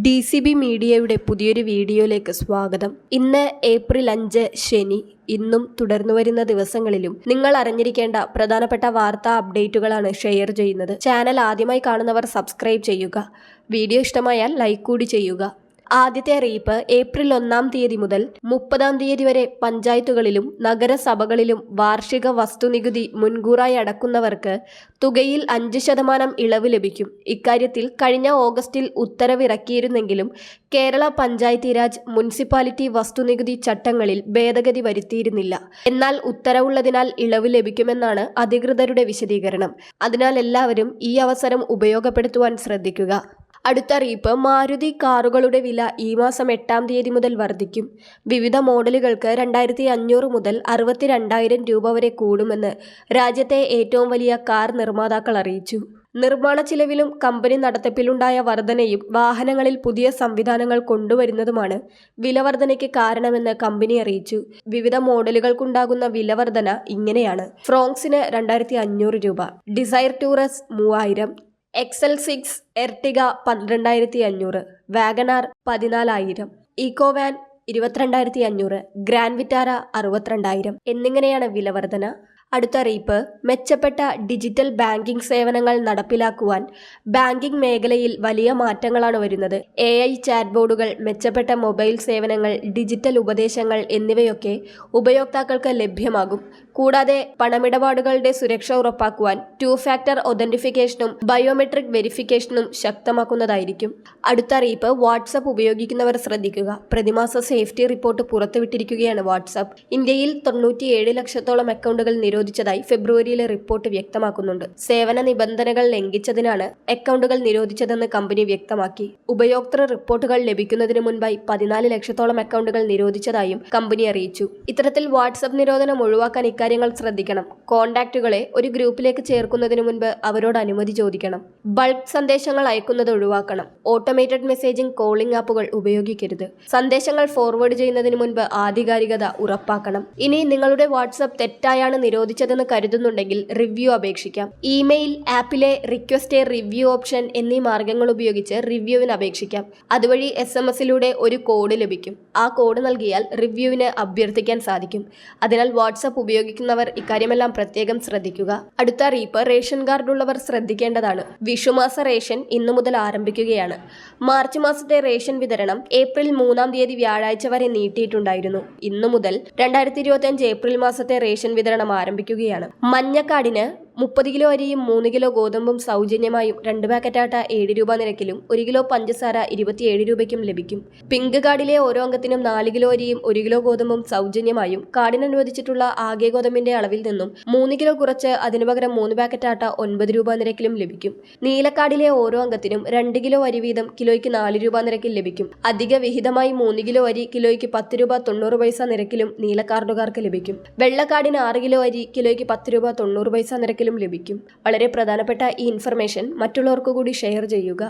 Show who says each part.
Speaker 1: D C B മീഡിയയുടെ പുതിയൊരു വീഡിയോയിലേക്ക് സ്വാഗതം. ഇന്ന് ഏപ്രിൽ അഞ്ച് ശനി. ഇന്നും തുടർന്നു വരുന്ന ദിവസങ്ങളിലും നിങ്ങൾ അറിഞ്ഞിരിക്കേണ്ട പ്രധാനപ്പെട്ട വാർത്താ അപ്ഡേറ്റുകളാണ് ഷെയർ ചെയ്യുന്നത്. ചാനൽ ആദ്യമായി കാണുന്നവർ സബ്സ്ക്രൈബ് ചെയ്യുക. വീഡിയോ ഇഷ്ടമായാൽ ലൈക്ക് കൂടി ചെയ്യുക. ആദ്യത്തെ അറിയിപ്പ് ഏപ്രിൽ ഒന്നാം തീയതി മുതൽ മുപ്പതാം തീയതി വരെ പഞ്ചായത്തുകളിലും നഗരസഭകളിലും വാർഷിക വസ്തുനികുതി മുൻകൂറായി അടക്കുന്നവർക്ക് തുകയിൽ അഞ്ച് ശതമാനം ഇളവ് ലഭിക്കും. ഇക്കാര്യത്തിൽ കഴിഞ്ഞ ഓഗസ്റ്റിൽ ഉത്തരവിറക്കിയിരുന്നെങ്കിലും കേരള പഞ്ചായത്തി രാജ് മുനിസിപ്പാലിറ്റി വസ്തുനികുതി ചട്ടങ്ങളിൽ ഭേദഗതി വരുത്തിയിരുന്നില്ല. എന്നാൽ ഉത്തരവുള്ളതിനാൽ ഇളവ് ലഭിക്കുമെന്നാണ് അധികൃതരുടെ വിശദീകരണം. അതിനാൽ എല്ലാവരും ഈ അവസരം ഉപയോഗപ്പെടുത്തുവാൻ ശ്രദ്ധിക്കുക. അടുത്ത അറിയിപ്പ് മാരുതി കാറുകളുടെ വില ഈ മാസം എട്ടാം തീയതി മുതൽ വർദ്ധിക്കും. വിവിധ മോഡലുകൾക്ക് രണ്ടായിരത്തി അഞ്ഞൂറ് മുതൽ അറുപത്തി രണ്ടായിരം രൂപ വരെ കൂടുമെന്ന് രാജ്യത്തെ ഏറ്റവും വലിയ കാർ നിർമ്മാതാക്കൾ അറിയിച്ചു. നിർമ്മാണ ചിലവിലും കമ്പനി നടത്തിപ്പിലുണ്ടായ വർധനയും വാഹനങ്ങളിൽ പുതിയ സംവിധാനങ്ങൾ കൊണ്ടുവരുന്നതുമാണ് വിലവർധനയ്ക്ക് കാരണമെന്ന് കമ്പനി അറിയിച്ചു. വിവിധ മോഡലുകൾക്കുണ്ടാകുന്ന വിലവർധന ഇങ്ങനെയാണ്. ഫ്രോങ്സിന് രണ്ടായിരത്തി അഞ്ഞൂറ് രൂപ. ഡിസൈർ ടൂറസ് മൂവായിരം. എക്സൽ സിക്സ് എർട്ടിക പന്ത്രണ്ടായിരത്തി അഞ്ഞൂറ് വാഗനാർ പതിനാലായിരം ഈക്കോവാൻ ഇരുപത്തിരണ്ടായിരത്തി അഞ്ഞൂറ് ഗ്രാൻഡ് വിറ്റാര അറുപത്തിരണ്ടായിരം. എന്നിങ്ങനെയാണ് വിലവർധന? അടുത്ത അറിയിപ്പ് മെച്ചപ്പെട്ട ഡിജിറ്റൽ ബാങ്കിംഗ് സേവനങ്ങൾ നടപ്പിലാക്കുവാൻ ബാങ്കിംഗ് മേഖലയിൽ വലിയ മാറ്റങ്ങളാണ് വരുന്നത്. എ ഐ ചാറ്റ് ബോർഡുകൾ മെച്ചപ്പെട്ട മൊബൈൽ സേവനങ്ങൾ ഡിജിറ്റൽ ഉപദേശങ്ങൾ എന്നിവയൊക്കെ ഉപയോക്താക്കൾക്ക് ലഭ്യമാകും. കൂടാതെ പണമിടപാടുകളുടെ സുരക്ഷ ഉറപ്പാക്കുവാൻ ടു ഫാക്ടർ ഒതന്റിഫിക്കേഷനും ബയോമെട്രിക് വെരിഫിക്കേഷനും ശക്തമാക്കുന്നതായിരിക്കും. അടുത്ത അറിയിപ്പ് വാട്സപ്പ് ഉപയോഗിക്കുന്നവർ ശ്രദ്ധിക്കുക. പ്രതിമാസ സേഫ്റ്റി റിപ്പോർട്ട് പുറത്തുവിട്ടിരിക്കുകയാണ് വാട്സപ്പ് ഇന്ത്യയിൽ തൊണ്ണൂറ്റിയേഴ് ലക്ഷത്തോളം അക്കൗണ്ടുകൾ നിരോധിച്ചതായി ഫെബ്രുവരിയിലെ റിപ്പോർട്ട് വ്യക്തമാക്കുന്നുണ്ട്. സേവന നിബന്ധനകൾ ലംഘിച്ചതിനാണ് അക്കൗണ്ടുകൾ നിരോധിച്ചതെന്ന് കമ്പനി വ്യക്തമാക്കി. ഉപയോക്തൃ റിപ്പോർട്ടുകൾ ലഭിക്കുന്നതിന് മുൻപായി പതിനാല് ലക്ഷത്തോളം അക്കൗണ്ടുകൾ നിരോധിച്ചതായും കമ്പനി അറിയിച്ചു. ഇത്തരത്തിൽ വാട്സപ്പ് നിരോധനം ഒഴിവാക്കാൻ ഇക്കാര്യങ്ങൾ ശ്രദ്ധിക്കണം. കോൺടാക്റ്റുകളെ ഒരു ഗ്രൂപ്പിലേക്ക് ചേർക്കുന്നതിന് മുൻപ് അവരോട് അനുമതി ചോദിക്കണം. ബൾക്ക് സന്ദേശങ്ങൾ അയക്കുന്നത് ഒഴിവാക്കണം. ഓട്ടോമേറ്റഡ് മെസ്സേജിംഗ് കോളിംഗ് ആപ്പുകൾ ഉപയോഗിക്കരുത്. സന്ദേശങ്ങൾ ഫോർവേഡ് ചെയ്യുന്നതിന് മുൻപ് ആധികാരികത ഉറപ്പാക്കണം. ഇനി നിങ്ങളുടെ വാട്സപ്പ് തെറ്റായാണ് നിരോധിച്ചതെന്ന് കരുതുന്നുണ്ടെങ്കിൽ റിവ്യൂ അപേക്ഷിക്കാം. ഇമെയിൽ ആപ്പിലെ റിക്വസ്റ്റ് എ റിവ്യൂ ഓപ്ഷൻ എന്നീ മാർഗങ്ങൾ ഉപയോഗിച്ച് റിവ്യൂവിന് അപേക്ഷിക്കാം. അതുവഴി എസ് എം എസിലൂടെ ഒരു കോഡ് ലഭിക്കും. ആ കോഡ് നൽകിയാൽ റിവ്യൂവിന് അഭ്യർത്ഥിക്കാൻ സാധിക്കും. അതിനാൽ വാട്സപ്പ് ഉപയോഗിക്കുന്നവർ ഇക്കാര്യമെല്ലാം പ്രത്യേകം ശ്രദ്ധിക്കുക. അടുത്ത അറിയിപ്പ് റേഷൻ കാർഡ് ഉള്ളവർ ശ്രദ്ധിക്കേണ്ടതാണ്. വിഷുമാസ റേഷൻ ഇന്നു മുതൽ ആരംഭിക്കുകയാണ്. മാർച്ച് മാസത്തെ റേഷൻ വിതരണം ഏപ്രിൽ മൂന്നാം തീയതി വ്യാഴാഴ്ച വരെ നീട്ടിയിട്ടുണ്ടായിരുന്നു. ഇന്നു മുതൽ രണ്ടായിരത്തി ഏപ്രിൽ മാസത്തെ റേഷൻ വിതരണം ആരംഭിക്കുകയാണ് മഞ്ഞക്കാടിന് മുപ്പത് കിലോ അരിയും മൂന്ന് കിലോ ഗോതമ്പും സൗജന്യമായും രണ്ട് പാക്കറ്റ് ആട്ട ഏഴ് രൂപ നിരക്കിലും ഒരു കിലോ പഞ്ചസാര ഇരുപത്തിയേഴ് രൂപയ്ക്കും ലഭിക്കും. പിങ്ക് കാർഡിലെ ഓരോ അംഗത്തിനും നാല് കിലോ അരിയും ഒരു കിലോ ഗോതമ്പും സൗജന്യമായും കാർഡിന് അനുവദിച്ചിട്ടുള്ള ആകെ ഗോതമ്പിന്റെ അളവിൽ നിന്നും മൂന്ന് കിലോ കുറച്ച് അതിനു പകരം മൂന്ന് പാക്കറ്റ് ആട്ട ഒൻപത് രൂപ നിരക്കിലും ലഭിക്കും. നീലക്കാർഡിലെ ഓരോ അംഗത്തിനും രണ്ട് കിലോ അരി വീതം കിലോയ്ക്ക് നാല് രൂപ നിരക്കിൽ ലഭിക്കും. അധിക വിഹിതമായി മൂന്ന് കിലോ അരി കിലോയ്ക്ക് പത്ത് രൂപ തൊണ്ണൂറ് പൈസ നിരക്കിലും നീലക്കാർഡുകാർക്ക് ലഭിക്കും. വെള്ളക്കാർഡിന് ആറ് കിലോ അരി കിലോയ്ക്ക് പത്ത് രൂപ തൊണ്ണൂറ് പൈസ നിരക്കിലും ലഭിക്കും. വളരെ പ്രധാനപ്പെട്ട ഈ ഇൻഫർമേഷൻ മറ്റുള്ളവർക്കു കൂടി ഷെയർ ചെയ്യുക.